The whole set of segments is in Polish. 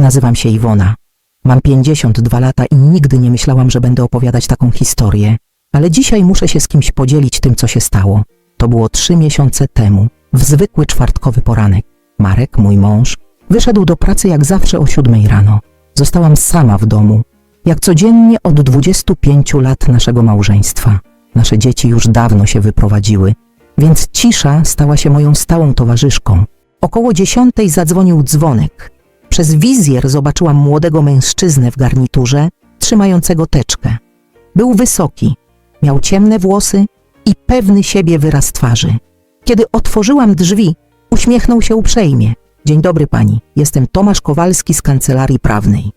Nazywam się Iwona. Mam 52 lata i nigdy nie myślałam, że będę opowiadać taką historię. Ale dzisiaj muszę się z kimś podzielić tym, co się stało. To było trzy miesiące temu, w zwykły czwartkowy poranek. Marek, mój mąż, wyszedł do pracy jak zawsze o siódmej rano. Zostałam sama w domu, jak codziennie od 25 lat naszego małżeństwa. Nasze dzieci już dawno się wyprowadziły, więc cisza stała się moją stałą towarzyszką. Około dziesiątej zadzwonił dzwonek. Przez wizjer zobaczyłam młodego mężczyznę w garniturze, trzymającego teczkę. Był wysoki, miał ciemne włosy i pewny siebie wyraz twarzy. Kiedy otworzyłam drzwi, uśmiechnął się uprzejmie. Dzień dobry pani, jestem Tomasz Kowalski z kancelarii prawnej.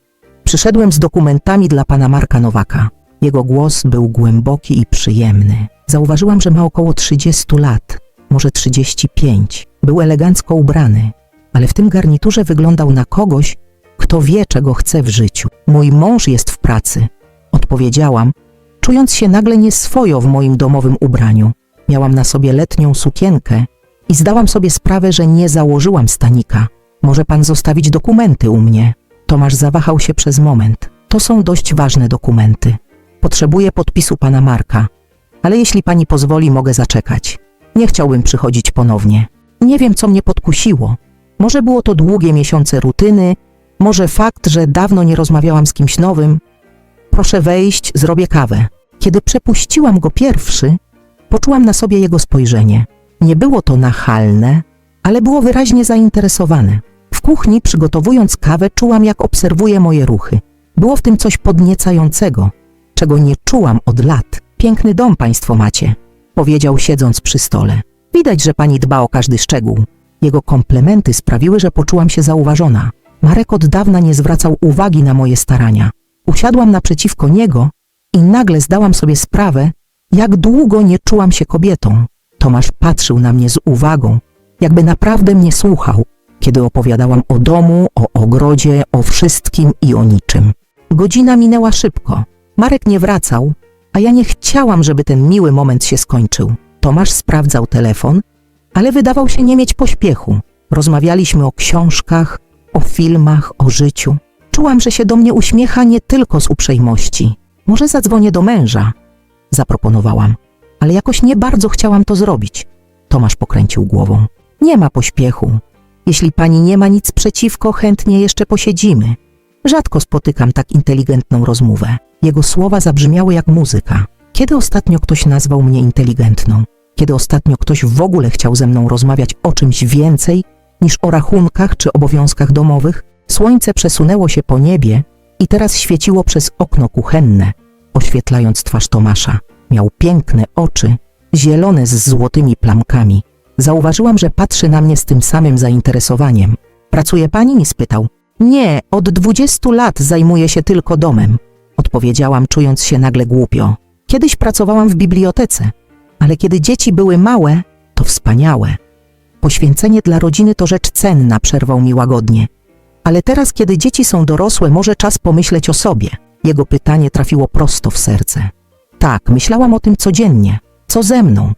Przyszedłem z dokumentami dla pana Marka Nowaka. Jego głos był głęboki i przyjemny. Zauważyłam, że ma około 30 lat, może 35. Był elegancko ubrany, ale w tym garniturze wyglądał na kogoś, kto wie, czego chce w życiu. Mój mąż jest w pracy, odpowiedziałam, czując się nagle nieswojo w moim domowym ubraniu. Miałam na sobie letnią sukienkę i zdałam sobie sprawę, że nie założyłam stanika. Może pan zostawić dokumenty u mnie? Tomasz zawahał się przez moment. To są dość ważne dokumenty. Potrzebuję podpisu pana Marka, ale jeśli pani pozwoli, mogę zaczekać. Nie chciałbym przychodzić ponownie. Nie wiem, co mnie podkusiło. Może było to długie miesiące rutyny, może fakt, że dawno nie rozmawiałam z kimś nowym. Proszę wejść, zrobię kawę. Kiedy przepuściłam go pierwszy, poczułam na sobie jego spojrzenie. Nie było to nachalne, ale było wyraźnie zainteresowane. W kuchni, przygotowując kawę, czułam, jak obserwuje moje ruchy. Było w tym coś podniecającego, czego nie czułam od lat. Piękny dom państwo macie, powiedział siedząc przy stole. Widać, że pani dba o każdy szczegół. Jego komplementy sprawiły, że poczułam się zauważona. Marek od dawna nie zwracał uwagi na moje starania. Usiadłam naprzeciwko niego i nagle zdałam sobie sprawę, jak długo nie czułam się kobietą. Tomasz patrzył na mnie z uwagą, jakby naprawdę mnie słuchał, kiedy opowiadałam o domu, o ogrodzie, o wszystkim i o niczym. Godzina minęła szybko. Marek nie wracał, a ja nie chciałam, żeby ten miły moment się skończył. Tomasz sprawdzał telefon, ale wydawał się nie mieć pośpiechu. Rozmawialiśmy o książkach, o filmach, o życiu. Czułam, że się do mnie uśmiecha nie tylko z uprzejmości. Może zadzwonię do męża, zaproponowałam, ale jakoś nie bardzo chciałam to zrobić. Tomasz pokręcił głową. Nie ma pośpiechu. Jeśli pani nie ma nic przeciwko, chętnie jeszcze posiedzimy. Rzadko spotykam tak inteligentną rozmowę. Jego słowa zabrzmiały jak muzyka. Kiedy ostatnio ktoś nazwał mnie inteligentną? Kiedy ostatnio ktoś w ogóle chciał ze mną rozmawiać o czymś więcej niż o rachunkach czy obowiązkach domowych? Słońce przesunęło się po niebie i teraz świeciło przez okno kuchenne, oświetlając twarz Tomasza. Miał piękne oczy, zielone z złotymi plamkami. Zauważyłam, że patrzy na mnie z tym samym zainteresowaniem. Pracuje pani? mi spytał. Nie, od dwudziestu lat zajmuję się tylko domem, odpowiedziałam, czując się nagle głupio. Kiedyś pracowałam w bibliotece, ale kiedy dzieci były małe, to wspaniałe. Poświęcenie dla rodziny to rzecz cenna, przerwał mi łagodnie. Ale teraz, kiedy dzieci są dorosłe, może czas pomyśleć o sobie. Jego pytanie trafiło prosto w serce. Tak, myślałam o tym codziennie. Co ze mną?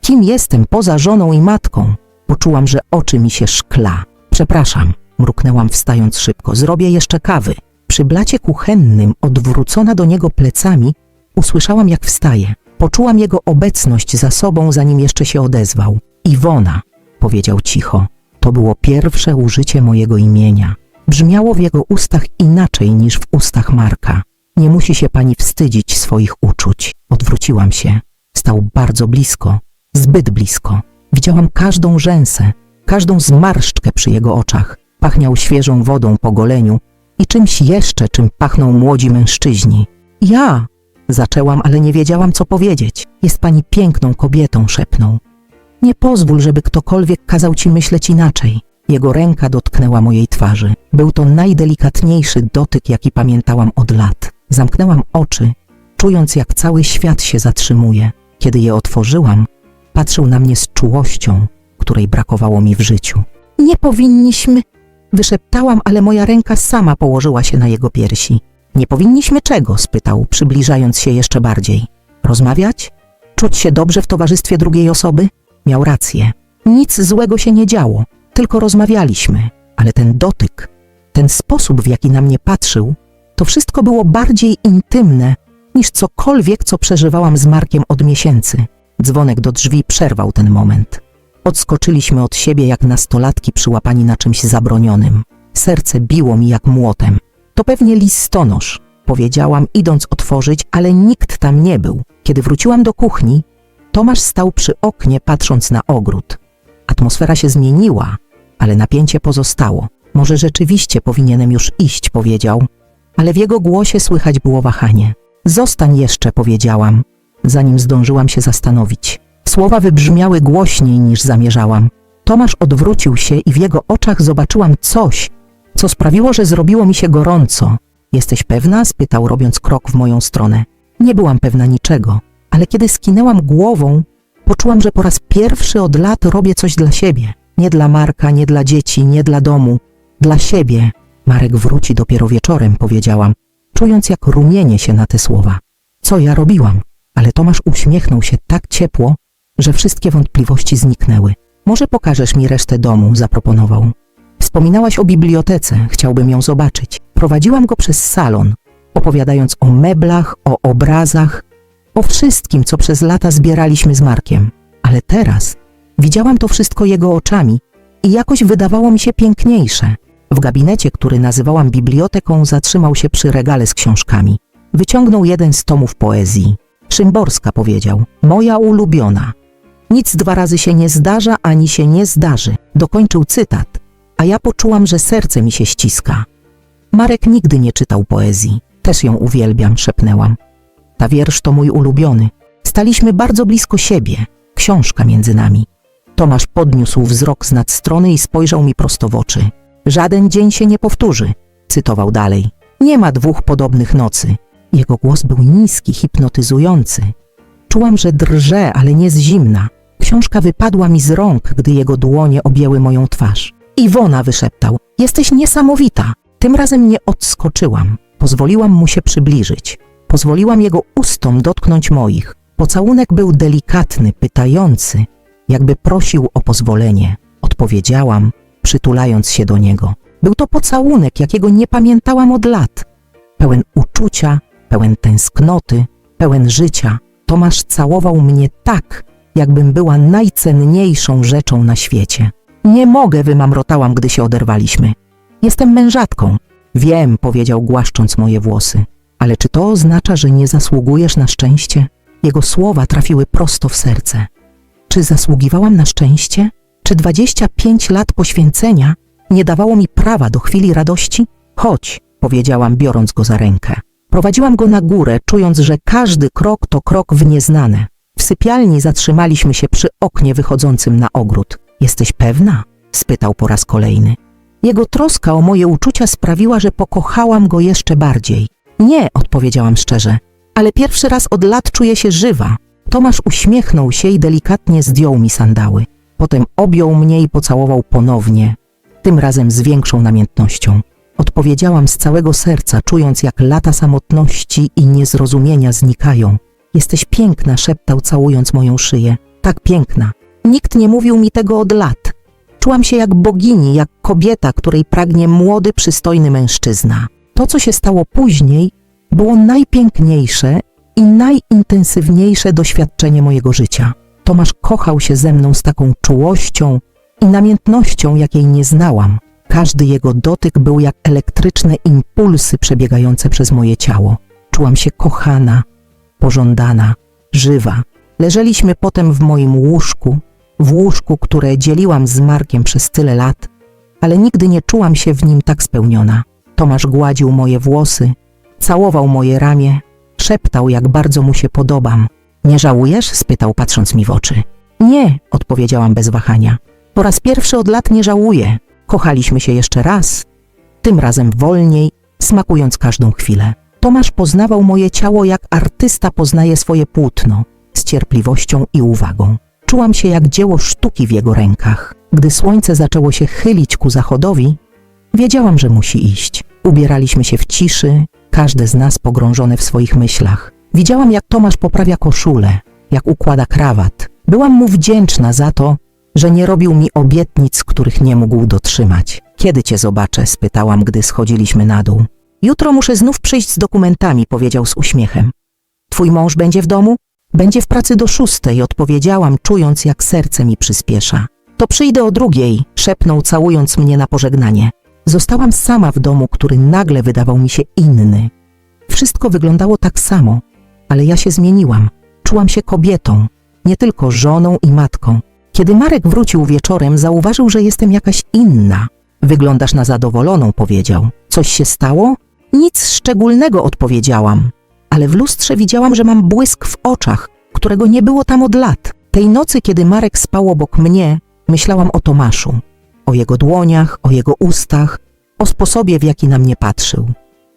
Kim jestem poza żoną i matką? Poczułam, że oczy mi się szkla. Przepraszam, mruknęłam wstając szybko. Zrobię jeszcze kawy. Przy blacie kuchennym, odwrócona do niego plecami, usłyszałam jak wstaje. Poczułam jego obecność za sobą, zanim jeszcze się odezwał. Iwona, powiedział cicho. To było pierwsze użycie mojego imienia. Brzmiało w jego ustach inaczej niż w ustach Marka. Nie musi się pani wstydzić swoich uczuć. Odwróciłam się. Stał bardzo blisko, zbyt blisko. Widziałam każdą rzęsę, każdą zmarszczkę przy jego oczach. Pachniał świeżą wodą po goleniu i czymś jeszcze, czym pachną młodzi mężczyźni. Ja! Zaczęłam, ale nie wiedziałam, co powiedzieć. Jest pani piękną kobietą, szepnął. Nie pozwól, żeby ktokolwiek kazał ci myśleć inaczej. Jego ręka dotknęła mojej twarzy. Był to najdelikatniejszy dotyk, jaki pamiętałam od lat. Zamknęłam oczy, czując, jak cały świat się zatrzymuje. Kiedy je otworzyłam, patrzył na mnie z czułością, której brakowało mi w życiu. Nie powinniśmy, wyszeptałam, ale moja ręka sama położyła się na jego piersi. Nie powinniśmy czego? spytał, przybliżając się jeszcze bardziej. Rozmawiać? Czuć się dobrze w towarzystwie drugiej osoby? Miał rację. Nic złego się nie działo, tylko rozmawialiśmy, ale ten dotyk, Ten sposób, w jaki na mnie patrzył, to wszystko było bardziej intymne niż cokolwiek, co przeżywałam z Markiem od miesięcy. Dzwonek do drzwi przerwał ten moment. Odskoczyliśmy od siebie jak nastolatki przyłapani na czymś zabronionym. Serce biło mi jak młotem. To pewnie listonosz, powiedziałam, idąc otworzyć, ale nikt tam nie był. Kiedy wróciłam do kuchni, Tomasz stał przy oknie, patrząc na ogród. Atmosfera się zmieniła, ale napięcie pozostało. Może rzeczywiście powinienem już iść, powiedział, ale w jego głosie słychać było wahanie. Zostań jeszcze, powiedziałam, zanim zdążyłam się zastanowić. Słowa wybrzmiały głośniej niż zamierzałam. Tomasz odwrócił się i w jego oczach zobaczyłam coś, co sprawiło, że zrobiło mi się gorąco. Jesteś pewna? spytał, robiąc krok w moją stronę. Nie byłam pewna niczego, ale kiedy skinęłam głową, poczułam, że po raz pierwszy od lat robię coś dla siebie. Nie dla Marka, nie dla dzieci, nie dla domu. Dla siebie. Marek wróci dopiero wieczorem, powiedziałam, czując jak rumienie się na te słowa. Co ja robiłam? Ale Tomasz uśmiechnął się tak ciepło, że wszystkie wątpliwości zniknęły. Może pokażesz mi resztę domu, zaproponował. Wspominałaś o bibliotece, chciałbym ją zobaczyć. Prowadziłam go przez salon, opowiadając o meblach, o obrazach, o wszystkim, co przez lata zbieraliśmy z Markiem. Ale teraz widziałam to wszystko jego oczami i jakoś wydawało mi się piękniejsze. W gabinecie, który nazywałam biblioteką, zatrzymał się przy regale z książkami. Wyciągnął jeden z tomów poezji. Szymborska powiedział, moja ulubiona. Nic dwa razy się nie zdarza, ani się nie zdarzy. Dokończył cytat, a ja poczułam, że serce mi się ściska. Marek nigdy nie czytał poezji. Też ją uwielbiam, szepnęłam. Ta wiersz to mój ulubiony. Staliśmy bardzo blisko siebie. Książka między nami. Tomasz podniósł wzrok z nad strony i spojrzał mi prosto w oczy. Żaden dzień się nie powtórzy, cytował dalej. Nie ma dwóch podobnych nocy. Jego głos był niski, hipnotyzujący. Czułam, że drżę, ale nie z zimna. Książka wypadła mi z rąk, gdy jego dłonie objęły moją twarz. Iwona wyszeptał: Jesteś niesamowita. Tym razem nie odskoczyłam. Pozwoliłam mu się przybliżyć. Pozwoliłam jego ustom dotknąć moich. Pocałunek był delikatny, pytający, jakby prosił o pozwolenie. Odpowiedziałam, przytulając się do niego. Był to pocałunek, jakiego nie pamiętałam od lat. Pełen uczucia, pełen tęsknoty, pełen życia. Tomasz całował mnie tak, jakbym była najcenniejszą rzeczą na świecie. Nie mogę, wymamrotałam, gdy się oderwaliśmy. Jestem mężatką. Wiem, powiedział, głaszcząc moje włosy. Ale czy to oznacza, że nie zasługujesz na szczęście? Jego słowa trafiły prosto w serce. Czy zasługiwałam na szczęście? Czy 25 lat poświęcenia nie dawało mi prawa do chwili radości? Chodź, powiedziałam, biorąc go za rękę. Prowadziłam go na górę, czując, że każdy krok to krok w nieznane. W sypialni zatrzymaliśmy się przy oknie wychodzącym na ogród. Jesteś pewna? spytał po raz kolejny. Jego troska o moje uczucia sprawiła, że pokochałam go jeszcze bardziej. Nie, odpowiedziałam szczerze, ale pierwszy raz od lat czuję się żywa. Tomasz uśmiechnął się i delikatnie zdjął mi sandały. Potem objął mnie i pocałował ponownie, tym razem z większą namiętnością. Odpowiedziałam z całego serca, czując jak lata samotności i niezrozumienia znikają. Jesteś piękna, szeptał, całując moją szyję. Tak piękna. Nikt nie mówił mi tego od lat. Czułam się jak bogini, jak kobieta, której pragnie młody, przystojny mężczyzna. To, co się stało później, było najpiękniejsze i najintensywniejsze doświadczenie mojego życia. Tomasz kochał się ze mną z taką czułością i namiętnością, jakiej nie znałam. Każdy jego dotyk był jak elektryczne impulsy przebiegające przez moje ciało. Czułam się kochana, pożądana, żywa. Leżeliśmy potem w moim łóżku, w łóżku, które dzieliłam z Markiem przez tyle lat, ale nigdy nie czułam się w nim tak spełniona. Tomasz gładził moje włosy, całował moje ramię, szeptał, jak bardzo mu się podobam. Nie żałujesz? spytał, patrząc mi w oczy. Nie, odpowiedziałam bez wahania. Po raz pierwszy od lat nie żałuję. Kochaliśmy się jeszcze raz, tym razem wolniej, smakując każdą chwilę. Tomasz poznawał moje ciało jak artysta poznaje swoje płótno, z cierpliwością i uwagą. Czułam się jak dzieło sztuki w jego rękach. Gdy słońce zaczęło się chylić ku zachodowi, wiedziałam, że musi iść. Ubieraliśmy się w ciszy, każde z nas pogrążone w swoich myślach. Widziałam, jak Tomasz poprawia koszulę, jak układa krawat. Byłam mu wdzięczna za to, że nie robił mi obietnic, których nie mógł dotrzymać. Kiedy cię zobaczę? spytałam, gdy schodziliśmy na dół. Jutro muszę znów przyjść z dokumentami, powiedział z uśmiechem. Twój mąż będzie w domu? Będzie w pracy do szóstej, odpowiedziałam, czując jak serce mi przyspiesza. To przyjdę o drugiej, szepnął, całując mnie na pożegnanie. Zostałam sama w domu, który nagle wydawał mi się inny. Wszystko wyglądało tak samo, ale ja się zmieniłam. Czułam się kobietą, nie tylko żoną i matką. Kiedy Marek wrócił wieczorem, zauważył, że jestem jakaś inna. Wyglądasz na zadowoloną, powiedział. Coś się stało? Nic szczególnego, odpowiedziałam. Ale w lustrze widziałam, że mam błysk w oczach, którego nie było tam od lat. Tej nocy, kiedy Marek spał obok mnie, myślałam o Tomaszu. O jego dłoniach, o jego ustach, o sposobie, w jaki na mnie patrzył.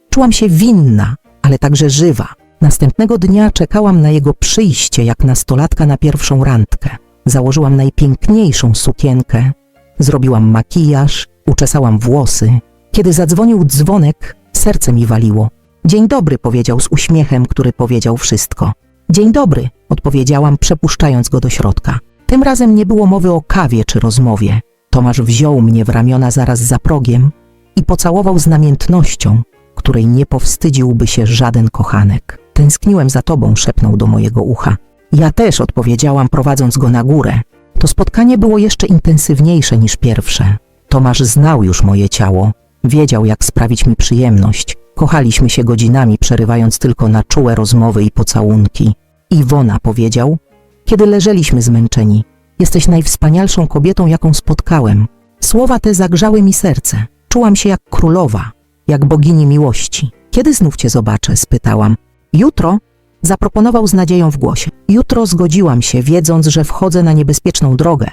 Czułam się winna, ale także żywa. Następnego dnia czekałam na jego przyjście jak nastolatka na pierwszą randkę. Założyłam najpiękniejszą sukienkę, zrobiłam makijaż, uczesałam włosy. Kiedy zadzwonił dzwonek, serce mi waliło. Dzień dobry, powiedział z uśmiechem, który powiedział wszystko. Dzień dobry, odpowiedziałam, przepuszczając go do środka. Tym razem nie było mowy o kawie czy rozmowie. Tomasz wziął mnie w ramiona zaraz za progiem i pocałował z namiętnością, której nie powstydziłby się żaden kochanek. Tęskniłem za tobą, szepnął do mojego ucha. Ja też odpowiedziałam, prowadząc go na górę. To spotkanie było jeszcze intensywniejsze niż pierwsze. Tomasz znał już moje ciało, wiedział, jak sprawić mi przyjemność. Kochaliśmy się godzinami, przerywając tylko na czułe rozmowy i pocałunki. Iwona powiedział, kiedy leżeliśmy zmęczeni. Jesteś najwspanialszą kobietą, jaką spotkałem. Słowa te zagrzały mi serce. Czułam się jak królowa, jak bogini miłości. Kiedy znów cię zobaczę? spytałam. Jutro? Zaproponował z nadzieją w głosie. Jutro zgodziłam się, wiedząc, że wchodzę na niebezpieczną drogę,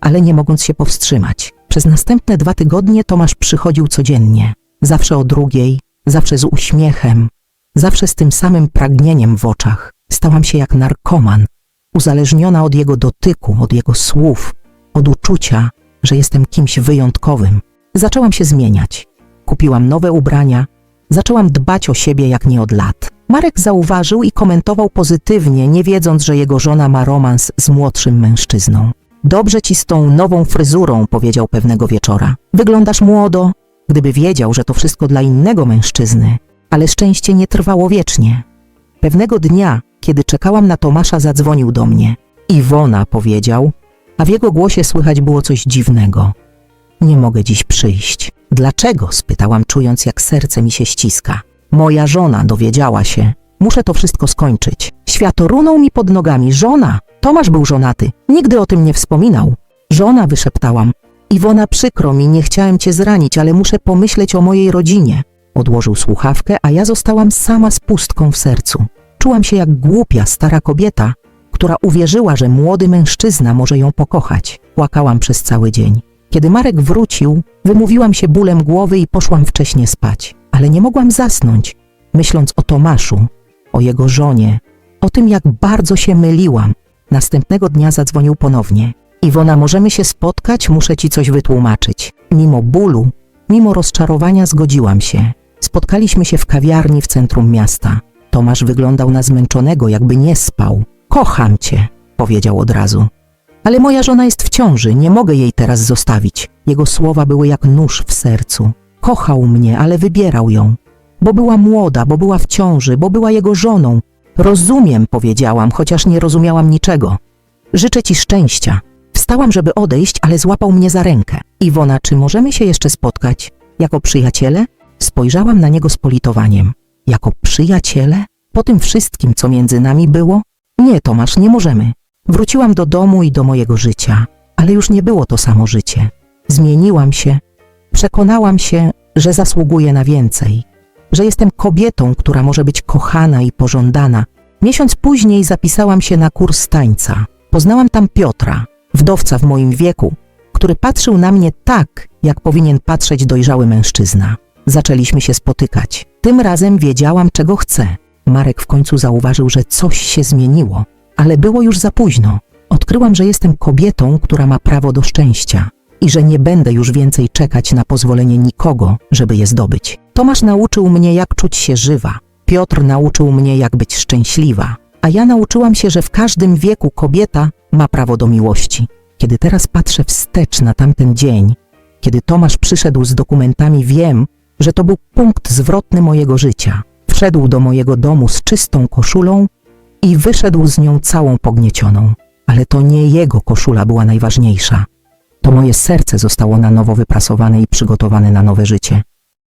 ale nie mogąc się powstrzymać. Przez następne dwa tygodnie Tomasz przychodził codziennie. Zawsze o drugiej, zawsze z uśmiechem, zawsze z tym samym pragnieniem w oczach. Stałam się jak narkoman, uzależniona od jego dotyku, od jego słów, od uczucia, że jestem kimś wyjątkowym. Zaczęłam się zmieniać. Kupiłam nowe ubrania, zaczęłam dbać o siebie jak nie od lat. Marek zauważył i komentował pozytywnie, nie wiedząc, że jego żona ma romans z młodszym mężczyzną. Dobrze ci z tą nową fryzurą, powiedział pewnego wieczora. Wyglądasz młodo. Gdyby wiedział, że to wszystko dla innego mężczyzny, ale szczęście nie trwało wiecznie. Pewnego dnia, kiedy czekałam na Tomasza, zadzwonił do mnie. Iwona powiedział, a w jego głosie słychać było coś dziwnego. Nie mogę dziś przyjść. Dlaczego? spytałam, czując jak serce mi się ściska. Moja żona dowiedziała się. Muszę to wszystko skończyć. Świat runął mi pod nogami. Żona! Tomasz był żonaty. Nigdy o tym nie wspominał. Żona, wyszeptałam. Iwona, przykro mi, nie chciałem cię zranić, ale muszę pomyśleć o mojej rodzinie. Odłożył słuchawkę, a ja zostałam sama z pustką w sercu. Czułam się jak głupia, stara kobieta, która uwierzyła, że młody mężczyzna może ją pokochać. Płakałam przez cały dzień. Kiedy Marek wrócił, wymówiłam się bólem głowy i poszłam wcześnie spać. Ale nie mogłam zasnąć, myśląc o Tomaszu, o jego żonie, o tym, jak bardzo się myliłam. Następnego dnia zadzwonił ponownie. Iwona, możemy się spotkać, muszę ci coś wytłumaczyć. Mimo bólu, mimo rozczarowania zgodziłam się. Spotkaliśmy się w kawiarni w centrum miasta. Tomasz wyglądał na zmęczonego, jakby nie spał. Kocham cię, powiedział od razu. Ale moja żona jest w ciąży, nie mogę jej teraz zostawić. Jego słowa były jak nóż w sercu. Kochał mnie, ale wybierał ją. Bo była młoda, bo była w ciąży, bo była jego żoną. Rozumiem, powiedziałam, chociaż nie rozumiałam niczego. Życzę ci szczęścia. Wstałam, żeby odejść, ale złapał mnie za rękę. Iwona, czy możemy się jeszcze spotkać? Jako przyjaciele? Spojrzałam na niego z politowaniem. Jako przyjaciele? Po tym wszystkim, co między nami było? Nie, Tomasz, nie możemy. Wróciłam do domu i do mojego życia, ale już nie było to samo życie. Zmieniłam się, przekonałam się, że zasługuję na więcej, że jestem kobietą, która może być kochana i pożądana. Miesiąc później zapisałam się na kurs tańca. Poznałam tam Piotra, wdowca w moim wieku, który patrzył na mnie tak, jak powinien patrzeć dojrzały mężczyzna. Zaczęliśmy się spotykać. Tym razem wiedziałam, czego chcę. Marek w końcu zauważył, że coś się zmieniło, ale było już za późno. Odkryłam, że jestem kobietą, która ma prawo do szczęścia i że nie będę już więcej czekać na pozwolenie nikogo, żeby je zdobyć. Tomasz nauczył mnie, jak czuć się żywa. Piotr nauczył mnie, jak być szczęśliwa. A ja nauczyłam się, że w każdym wieku kobieta ma prawo do miłości. Kiedy teraz patrzę wstecz na tamten dzień, Kiedy Tomasz przyszedł z dokumentami, wiem, że to był punkt zwrotny mojego życia. Wszedł do mojego domu z czystą koszulą i wyszedł z nią całą pogniecioną. Ale to nie jego koszula była najważniejsza. To moje serce zostało na nowo wyprasowane i przygotowane na nowe życie.